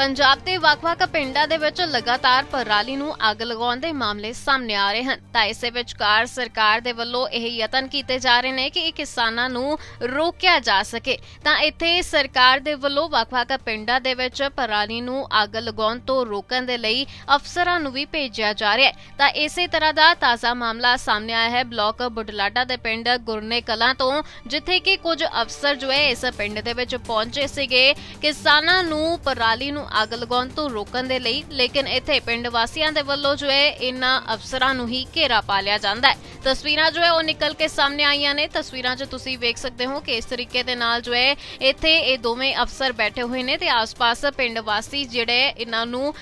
ਪੰਜਾਬ ਦੇ ਵੱਖ-ਵੱਖ ਪਿੰਡਾਂ ਦੇ ਵਿੱਚ ਲਗਾਤਾਰ ਪਰਾਲੀ ਨੂੰ ਅੱਗ ਲਗਾਉਣ ਦੇ ਮਾਮਲੇ ਸਾਹਮਣੇ ਆ ਰਹੇ ਹਨ। ਤਾਂ ਇਸੇ ਵਿਚਕਾਰ ਸਰਕਾਰ ਦੇ ਵੱਲੋਂ ਇਹ ਯਤਨ ਕੀਤੇ ਜਾ ਰਹੇ ਨੇ ਕਿ ਇਹ ਕਿਸਾਨਾਂ ਨੂੰ ਰੋਕਿਆ ਜਾ ਸਕੇ। ਤਾਂ ਇੱਥੇ ਸਰਕਾਰ ਦੇ ਵੱਲੋਂ ਵੱਖ-ਵੱਖ ਪਿੰਡਾਂ ਦੇ ਵਿੱਚ ਪਰਾਲੀ ਨੂੰ ਅੱਗ ਲਗਾਉਣ ਤੋਂ ਰੋਕਣ ਦੇ ਲਈ ਅਫਸਰਾਂ ਨੂੰ ਵੀ ਭੇਜਿਆ ਜਾ ਰਿਹਾ ਹੈ। ਤਾਂ ਇਸੇ ਤਰ੍ਹਾਂ ਦਾ ਤਾਜ਼ਾ ਮਾਮਲਾ ਸਾਹਮਣੇ ਆਇਆ ਹੈ ਬਲਾਕ ਬੁਢਲਾਡਾ ਦੇ ਪਿੰਡ ਗੁਰਨੇ ਕਲਾਂ ਤੋਂ, ਜਿੱਥੇ ਕਿ ਕੁਝ ਅਫਸਰ ਜੋ ਹੈ ਇਸ ਪਿੰਡ ਦੇ ਵਿੱਚ ਪਹੁੰਚੇ ਸੀਗੇ। ਕਿਸਾਨਾਂ ਨੂੰ ਪਰਾਲੀ ਨੂੰ ਅੱਗ ਲਗਾਉਣ ਤੋਂ ਰੋਕਣ ਦੇ ਲਈ, ਲੇਕਿਨ ਇੱਥੇ ਪਿੰਡ ਵਾਸੀਆਂ ਦੇ ਵੱਲੋਂ ਜੋ ਹੈ, ਇਹਨਾਂ ਅਫਸਰਾਂ ਨੂੰ ਹੀ ਘੇਰਾ ਪਾ ਲਿਆ ਜਾਂਦਾ ਹੈ। ਤਸਵੀਰਾਂ ਜੋ ਹੈ, ਉਹ ਨਿਕਲ ਕੇ ਸਾਹਮਣੇ ਆਈਆਂ ਨੇ। ਤਸਵੀਰਾਂ 'ਚ ਤੁਸੀਂ ਵੇਖ ਸਕਦੇ ਹੋ ਕਿ ਇਸ ਤਰੀਕੇ ਦੇ ਨਾਲ ਜੋ ਹੈ, ਇੱਥੇ ਇਹ ਦੋਵੇਂ ਅਫਸਰ ਬੈਠੇ ਹੋਏ ਨੇ ਤੇ ਆਸ-ਪਾਸ ਪਿੰਡ ਵਾਸੀ ਜਿਹੜੇ ਇਹਨਾਂ ਨੂੰ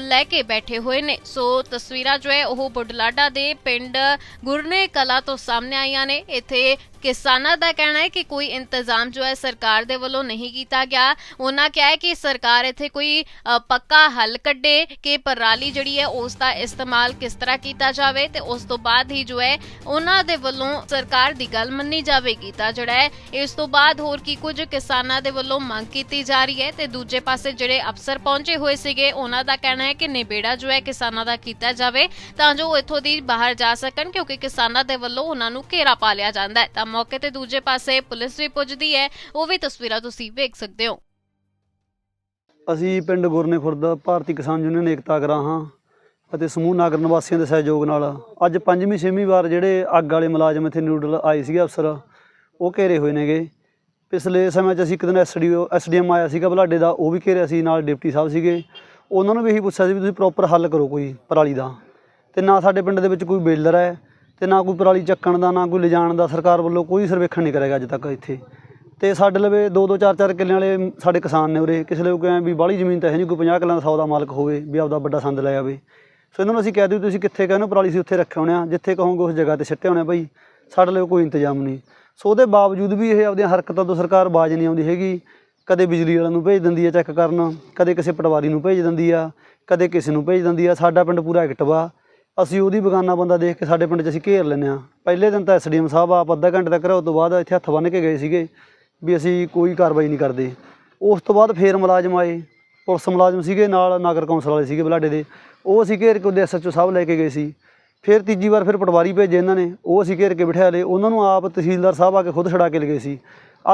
ਲੈ ਕੇ ਬੈਠੇ ਹੋਏ ਨੇ। ਸੋ ਤਸਵੀਰਾਂ ਜੋ ਹੈ, ਉਹ ਬੁਢਲਾਡਾ ਦੇ ਪਿੰਡ ਗੁਰਨੇ ਕਲਾ ਤੋਂ ਸਾਹਮਣੇ ਆਈਆਂ ਨੇ। ਇੱਥੇ ਕਿਸਾਨਾਂ ਦਾ ਕਹਿਣਾ ਹੈ ਕਿ ਕੋਈ ਇੰਤਜ਼ਾਮ ਜੋ ਹੈ ਸਰਕਾਰ ਦੇ ਵੱਲੋਂ ਨਹੀਂ ਕੀਤਾ ਗਿਆ। ਉਹਨਾਂ ਕਿਹਾ ਹੈ ਕਿ ਸਰਕਾਰ ਇੱਥੇ ਕੋਈ ਪੱਕਾ ਹੱਲ ਕੱਢੇ ਕਿ ਪਰਾਲੀ ਜਿਹੜੀ ਹੈ ਉਸ ਦਾ ਇਸਤੇਮਾਲ ਕਿਸ ਤਰ੍ਹਾਂ ਕੀਤਾ ਜਾਵੇ ਤੇ ਉਸ ਤੋਂ ਬਾਅਦ ਹੀ ਜੋ ਹੈ ਉਹਨਾਂ ਦੇ ਵੱਲੋਂ ਸਰਕਾਰ ਦੀ ਗੱਲ ਮੰਨੀ ਜਾਵੇਗੀ। ਤਾਂ ਜਿਹੜਾ ਹੈ, ਇਸ ਤੋਂ ਬਾਅਦ ਹੋਰ ਕੀ ਕੁਝ ਕਿਸਾਨਾਂ ਦੇ ਵੱਲੋਂ ਮੰਗ ਕੀਤੀ ਜਾ ਰਹੀ ਹੈ ਤੇ ਦੂਜੇ ਪਾਸੇ ਜਿਹੜੇ ਅਫਸਰ ਪਹੁੰਚੇ ਹੋਏ ਸੀਗੇ, ਉਹਨਾਂ ਦਾ ਕਹਿਣਾ ਹੈ ਕਿ ਨਿਬੇੜਾ ਜੋ ਹੈ ਕਿਸਾਨਾਂ ਦਾ ਕੀਤਾ ਜਾਵੇ ਤਾਂ ਜੋ ਉਹ ਇੱਥੋਂ ਦੀ ਬਾਹਰ ਜਾ ਸਕਣ ਕਿਉਂਕਿ ਕਿਸਾਨਾਂ ਦੇ ਵੱਲੋਂ ਉਹਨਾਂ ਨੂੰ ਘੇਰਾ ਪਾ ਲਿਆ ਜਾਂਦਾ ਹੈ। ਤਾਂ ਮੌਕੇ ਤੇ ਦੂਜੇ ਪਾਸੇ ਪੁਲਿਸ ਵੀ ਪੁੱਜਦੀ ਹੈ। ਉਹ ਵੀ ਤਸਵੀਰਾਂ ਤੁਸੀਂ ਵੇਖ ਸਕਦੇ ਹੋ। ਅਸੀਂ ਪਿੰਡ ਗੁਰਨੇ ਖੁਰਦ, ਭਾਰਤੀ ਕਿਸਾਨ ਯੂਨੀਅਨ ਏਕਤਾ ਗਰਾਹਾਂ ਅਤੇ ਸਮੂਹ ਨਾਗਰ ਨਿਵਾਸੀਆਂ ਦੇ ਸਹਿਯੋਗ ਨਾਲ ਅੱਜ ਪੰਜਵੀਂ, ਛੇਵੀਂ ਵਾਰ ਜਿਹੜੇ ਅੱਗ ਵਾਲੇ ਮੁਲਾਜ਼ਮ ਇੱਥੇ ਨਿਊਡਲ ਆਏ ਸੀਗੇ ਅਫਸਰ, ਉਹ ਘੇਰੇ ਹੋਏ ਨੇਗੇ। ਪਿਛਲੇ ਸਮੇਂ 'ਚ ਅਸੀਂ ਇੱਕ ਦਿਨ ਐਸਡੀਓ, ਐਸਡੀਐਮ ਆਇਆ ਸੀਗਾ ਬਲਾਡੇ ਦਾ, ਉਹ ਵੀ ਘੇਰਿਆ ਸੀ ਨਾਲ ਡਿਪਟੀ ਸਾਹਿਬ ਸੀਗੇ। ਉਹਨਾਂ ਨੂੰ ਵੀ ਇਹੀ ਪੁੱਛਿਆ ਸੀ ਵੀ ਤੁਸੀਂ ਪ੍ਰੋਪਰ ਹੱਲ ਕਰੋ ਕੋਈ ਪਰਾਲੀ ਦਾ। ਤੇ ਨਾ ਸਾਡੇ ਪਿੰਡ ਦੇ ਵਿੱਚ ਕੋਈ ਬੇਲਰ ਹੈ ਤੇ ਨਾ ਕੋਈ ਪਰਾਲੀ ਚੱਕਣ ਦਾ, ਨਾ ਕੋਈ ਲਿਜਾਣ ਦਾ ਸਰਕਾਰ ਵੱਲੋਂ ਕੋਈ ਸਰਵੇਖਣ ਨਹੀਂ ਕਰੇਗਾ ਅੱਜ ਤੱਕ ਇੱਥੇ। ਤੇ ਸਾਡੇ ਲਵੇ ਦੋ ਦੋ, ਚਾਰ ਚਾਰ ਕਿੱਲਿਆਂ ਵਾਲੇ ਸਾਡੇ ਕਿਸਾਨ ਨੇ ਉਰੇ। ਕਿਸੇ ਲਈ ਕੋਈ ਵੀ ਬਾਹਲੀ ਜ਼ਮੀਨ ਤਾਂ ਹੈ ਨਹੀਂ, ਕੋਈ 50 ਕਿੱਲਿਆਂ ਦਾ 100 ਦਾ ਮਾਲਕ ਹੋਵੇ ਵੀ ਆਪਦਾ ਵੱਡਾ ਸੰਦ ਲੈ ਆਵੇ। ਸੋ ਇਹਨਾਂ ਨੂੰ ਅਸੀਂ ਕਹਿ ਦਿਓ, ਤੁਸੀਂ ਕਿੱਥੇ ਕਹਿੰਦੇ ਹੋ ਪਰਾਲੀ ਸੀ ਉੱਥੇ ਰੱਖੇ ਹੋਣੇ ਆ, ਜਿੱਥੇ ਕਹੋਗੇ ਉਸ ਜਗ੍ਹਾ ਤੇ ਸਿੱਟੇ ਹੋਣੇ ਆ ਭਾਈ ਸਾਡੇ ਲਈ ਕੋਈ ਇੰਤਜ਼ਾਮ ਨਹੀਂ। ਸੋ ਉਹਦੇ ਬਾਵਜੂਦ ਵੀ ਇਹ ਆਪਦੀਆਂ ਹਰਕਤਾਂ ਤੋਂ ਸਰਕਾਰ ਬਾਜ ਨਹੀਂ ਆਉਂਦੀ ਹੈਗੀ। ਕਦੇ ਬਿਜਲੀ ਵਾਲਿਆਂ ਨੂੰ ਭੇਜ ਦਿੰਦੀ ਆ ਚੈੱਕ ਕਰਨ, ਕਦੇ ਕਿਸੇ ਪਟਵਾਰੀ ਨੂੰ ਭੇਜ ਦਿੰਦੀ ਆ, ਕਦੇ ਕਿਸੇ ਨੂੰ ਭੇਜ ਦਿੰਦੀ ਆ। ਸਾਡਾ ਪਿੰਡ ਪੂਰਾ ਐਕਟਿਵ ਅਸੀਂ ਉਹਦੀ ਬਗਾਨਾ ਬੰਦਾ ਦੇਖ ਕੇ ਸਾਡੇ ਪਿੰਡ 'ਚ ਅਸੀਂ ਘੇਰ ਲੈਂਦੇ ਆ ਪਹਿਲੇ ਦਿਨ ਤਾਂ ਐਸਡੀਐਮ ਸਾਹਿਬ ਆਪ ਅੱਧਾ ਘੰਟੇ ਤੱਕ ਉਹ ਤੋਂ ਬਾਅਦ ਇੱਥੇ ਹੱਥ ਬੰਨ੍ਹ ਕੇ ਗਏ ਸੀਗੇ ਵੀ ਅਸੀਂ ਕੋਈ ਕਾਰਵਾਈ ਨਹੀਂ ਕਰਦੇ। ਉਸ ਤੋਂ ਬਾਅਦ ਫੇਰ ਮੁਲਾਜ਼ਮ ਆਏ, ਪੁਲਿਸ ਮੁਲਾਜ਼ਮ ਸੀਗੇ ਨਾਲ ਨਗਰ ਕੌਂਸਲ ਵਾਲੇ ਸੀਗੇ ਬਲਾਡੇ ਦੇ। ਉਹ ਅਸੀਂ ਘੇਰ ਕੇ ਉਹਦੇ ਐਸਐਚਓ ਸਾਹਿਬ ਲੈ ਕੇ ਗਏ ਸੀ। ਫਿਰ ਤੀਜੀ ਵਾਰ ਫਿਰ ਪਟਵਾਰੀ ਭੇਜੇ ਇਹਨਾਂ ਨੇ, ਉਹ ਅਸੀਂ ਘੇਰ ਕੇ ਬਿਠਾ ਲਏ ਉਹਨਾਂ ਨੂੰ ਆਪ ਤਹਿਸੀਲਦਾਰ ਸਾਹਿਬ ਆ ਕੇ ਖੁਦ ਛੜਾ ਕੇ ਲਗੇ ਸੀ।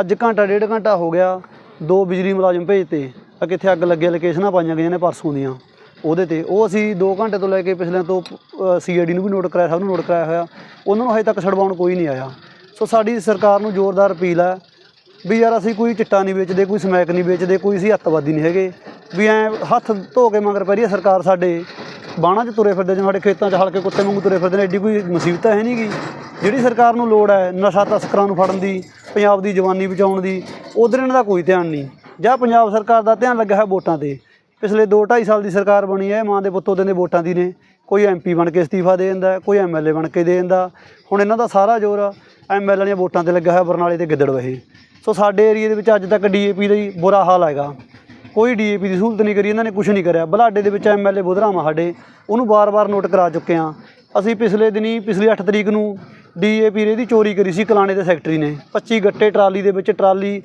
ਅੱਜ ਘੰਟਾ, ਡੇਢ ਘੰਟਾ ਹੋ ਗਿਆ, ਦੋ ਬਿਜਲੀ ਮੁਲਾਜ਼ਮ ਭੇਜਤੇ। ਆ ਕਿੱਥੇ ਅੱਗ ਲੱਗੇ ਲੋਕੇਸ਼ਨਾਂ ਪਾਈਆਂ ਗਈਆਂ ਨੇ ਪਰਸੋਂ ਦੀਆਂ। ਉਹਦੇ ਤੇ। ਉਹ ਅਸੀਂ 2 ਘੰਟੇ ਤੋਂ ਲੈ ਕੇ ਪਿਛਲੇ ਤੋਂ ਸੀਆਈਡੀ ਨੂੰ ਵੀ ਨੋਟ ਕਰਾਇਆ, ਸਭ ਨੂੰ ਨੋਟ ਕਰਾਇਆ ਹੋਇਆ। ਉਹਨਾਂ ਨੂੰ ਹਜੇ ਤੱਕ ਛਡਵਾਉਣ ਕੋਈ ਨਹੀਂ ਆਇਆ। ਸੋ ਸਾਡੀ ਸਰਕਾਰ ਨੂੰ ਜ਼ੋਰਦਾਰ ਅਪੀਲ ਹੈ ਵੀ ਯਾਰ ਅਸੀਂ ਕੋਈ ਚਿੱਟਾ ਨਹੀਂ ਵੇਚਦੇ, ਕੋਈ ਸਮੈਕ ਨਹੀਂ ਵੇਚਦੇ, ਕੋਈ ਅਸੀਂ ਅੱਤਵਾਦੀ ਨਹੀਂ ਹੈਗੇ। ਵੀ ਐ ਹੱਥ ਧੋ ਕੇ ਮਗਰ ਪੈ ਰਹੀ ਹੈ ਸਰਕਾਰ ਸਾਡੇ। ਬਾਣਾ 'ਚ ਤੁਰੇ ਫਿਰਦੇ ਜਿਵੇਂ ਸਾਡੇ ਖੇਤਾਂ 'ਚ ਹਲਕੇ ਕੁੱਤੇ ਵਾਂਗੂ ਤੁਰੇ ਫਿਰਦੇ ਨੇ, ਐਡੀ ਕੋਈ ਮੁਸੀਬਤ ਹੈ ਨਹੀਂਗੀ। ਜਿਹੜੀ ਸਰਕਾਰ ਨੂੰ ਲੋੜ ਹੈ ਨਸ਼ਾ ਤਸਕਰਾਂ ਨੂੰ ਫੜਨ ਦੀ, ਪੰਜਾਬ ਦੀ ਜਵਾਨੀ ਬਚਾਉਣ ਦੀ, ਉਧਰ ਇਹਨਾਂ ਦਾ ਕੋਈ ਧਿਆਨ ਨਹੀਂ। ਜਾਂ ਪੰਜਾਬ ਸਰਕਾਰ ਦਾ ਧਿਆਨ ਲੱਗਾ ਹੈ ਵੋਟਾਂ ਤੇ। ਪਿਛਲੇ 2 2.5 ਸਾਲ ਦੀ ਸਰਕਾਰ ਬਣੀ ਹੈ, ਮਾਂ ਦੇ ਪੁੱਤੋਂ ਦੇ ਵੋਟਾਂ ਦੀ ਨੇ। ਕੋਈ ਐਮਪੀ ਬਣ ਕੇ ਅਸਤੀਫਾ ਦੇ ਦਿੰਦਾ, ਕੋਈ ਐਮਐਲਏ ਬਣ ਕੇ ਦੇ ਦਿੰਦਾ। ਹੁਣ ਇਹਨਾਂ ਦਾ ਸਾਰਾ ਜ਼ੋਰ ਐਮਐਲਏ ਦੀਆਂ ਵੋਟਾਂ ਤੇ ਲੱਗਾ ਹੋਇਆ ਬਰਨਾਲੇ ਤੇ ਗਿੱਦੜ ਵਹੇ। ਸੋ ਸਾਡੇ ਏਰੀਏ ਦੇ ਵਿੱਚ ਅੱਜ ਤੱਕ ਡੀਏਪੀ ਦਾ ਹੀ ਬੁਰਾ ਹਾਲ ਹੈਗਾ। ਕੋਈ ਡੀਏਪੀ ਦੀ ਸਹੂਲਤ ਨਹੀਂ ਕਰੀ, ਇਹਨਾਂ ਨੇ ਕੁਝ ਨਹੀਂ ਕਰਿਆ। ਬਲਾਡੇ ਦੇ ਵਿੱਚ ਐਮਐਲਏ ਬੁਧਰਾਮਾ ਸਾਡੇ, ਉਹਨੂੰ ਬਾਰ-ਬਾਰ ਨੋਟ ਕਰਾ ਚੁੱਕੇ ਆ ਅਸੀਂ ਪਿਛਲੇ ਦਿਨੀ, ਪਿਛਲੀ 8 ਤਰੀਕ ਨੂੰ ਡੀਏਪੀ ਰੇਦੀ ਚੋਰੀ ਕਰੀ ਸੀ, ਕਲਾਣੇ ਦੇ ਸੈਕਟਰੀ ਨੇ। 25 ਗੱਟੇ ਟਰਾਲੀ ਦੇ ਵਿੱਚ ਟਰਾਲੀ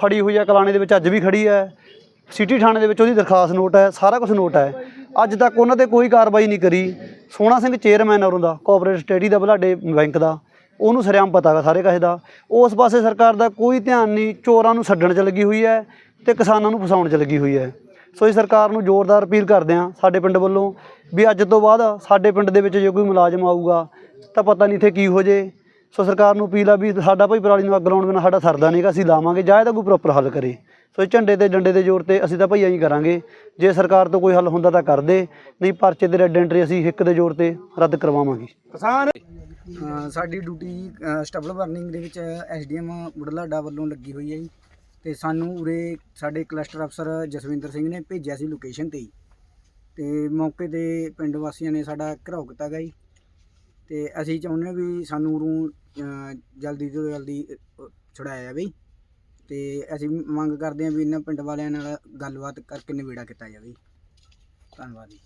ਫੜੀ ਹੋਈ ਆ, ਕਲਾਣੇ ਦੇ ਵਿੱਚ ਅੱਜ ਵੀ ਖੜੀ ਹੈ। ਸਿਟੀ ਥਾਣੇ ਦੇ ਵਿੱਚ ਉਹਦੀ ਦਰਖਾਸਤ ਨੋਟ ਹੈ, ਸਾਰਾ ਕੁਝ ਨੋਟ ਹੈ। ਅੱਜ ਤੱਕ ਉਹਨਾਂ ਤੇ ਕੋਈ ਕਾਰਵਾਈ ਨਹੀਂ ਕਰੀ। ਸੋਹਣਾ ਸਿੰਘ ਚੇਅਰਮੈਨ ਔਰੋਂ ਦਾ ਕੋਆਪਰੇਟਿਵ ਸਟੇਡੀ ਦਾ, ਬਲਾਡੇ ਬੈਂਕ ਦਾ। ਉਹਨੂੰ ਸਰਿਆਮ ਪਤਾ ਹੈਗਾ ਸਾਰੇ ਕਾਸੇ ਦਾ। ਉਸ ਪਾਸੇ ਸਰਕਾਰ ਦਾ ਕੋਈ ਧਿਆਨ ਨਹੀਂ, ਚੋਰਾਂ ਨੂੰ ਛੱਡਣ 'ਚ ਲੱਗੀ ਹੋਈ ਹੈ ਤੇ ਕਿਸਾਨਾਂ ਨੂੰ ਫਸਾਉਣ 'ਚ ਲੱਗੀ ਹੋਈ ਹੈ। ਸੋ ਇਹ ਸਰਕਾਰ ਨੂੰ ਜ਼ੋਰਦਾਰ ਅਪੀਲ ਕਰਦੇ ਹਾਂ ਸਾਡੇ ਪਿੰਡ ਵੱਲੋਂ ਵੀ ਅੱਜ ਤੋਂ ਬਾਅਦ ਸਾਡੇ ਪਿੰਡ ਦੇ ਵਿੱਚ ਜੇ ਕੋਈ ਮੁਲਾਜ਼ਮ ਆਊਗਾ ਤਾਂ ਪਤਾ ਨਹੀਂ ਇੱਥੇ ਕੀ ਹੋ ਜੇ। ਸੋ ਸਰਕਾਰ ਨੂੰ ਅਪੀਲ ਆ ਵੀ ਸਾਡਾ ਭਾਈ ਪਰਾਲੀ ਨੂੰ ਅੱਗ ਲਾਉਣ ਬਿਨਾਂ ਸਾਡਾ ਸਰਦਾ ਨਹੀਂਗਾ ਅਸੀਂ ਲਾਵਾਂਗੇ ਜਾਂ ਇਹਦਾ ਕੋਈ ਪ੍ਰੋਪਰ ਹੱਲ ਕਰੇ। ਸੋ ਝੰਡੇ ਤੇ ਡੰਡੇ ਦੇ ਜ਼ੋਰ ਤੇ ਅਸੀਂ ਤਾਂ ਭਾਈ ਐਂ ਹੀ ਕਰਾਂਗੇ ਜੇ ਸਰਕਾਰ ਤੋਂ ਕੋਈ ਹੱਲ ਹੁੰਦਾ ਤਾਂ ਕਰ ਦੇ ਨਹੀਂ ਪਰਚੇ ਦੇ ਰੈੱਡ ਐਂਟਰੀ ਅਸੀਂ ਹਿੱਕ ਦੇ ਜ਼ੋਰ ਤੇ ਰੱਦ ਕਰਵਾਵਾਂਗੇ। ਅ, ਸਾਡੀ ਡਿਊਟੀ ਸਟਬਲ ਬਰਨਿੰਗ ਦੇ ਵਿੱਚ ਐਸਡੀਐਮ ਬੁਢਲਾਡਾ ਵੱਲੋਂ ਲੱਗੀ ਹੋਈ ਹੈ ਜੀ। ਤੇ ਸਾਨੂੰ ਉਰੇ ਸਾਡੇ ਕਲਸਟਰ ਅਫਸਰ ਜਸਵਿੰਦਰ ਸਿੰਘ ਨੇ ਭੇਜਿਆ ਸੀ ਲੋਕੇਸ਼ਨ ਤੇ ਤੇ ਮੌਕੇ ਤੇ ਪਿੰਡ ਵਾਸੀਆਂ ਨੇ ਸਾਡਾ ਘਰਾਓ ਕੀਤਾ ਗਾ ਜੀ। ਤੇ ਅਸੀਂ ਚਾਹੁੰਦੇ ਹਾਂ ਵੀ ਸਾਨੂੰ ਉਰੋਂ ਜਲਦੀ ਤੋਂ ਜਲਦੀ ਛੁਡਾਇਆ ਜਾਵੇ ਜੀ। ਤੇ ਅਸੀਂ ਮੰਗ ਕਰਦੇ ਹਾਂ ਵੀ ਇਹਨਾਂ ਪਿੰਡ ਵਾਲਿਆਂ ਨਾਲ ਗੱਲਬਾਤ ਕਰਕੇ ਨਿਬੇੜਾ ਕੀਤਾ ਜਾਵੇ ਧੰਨਵਾਦ ਜੀ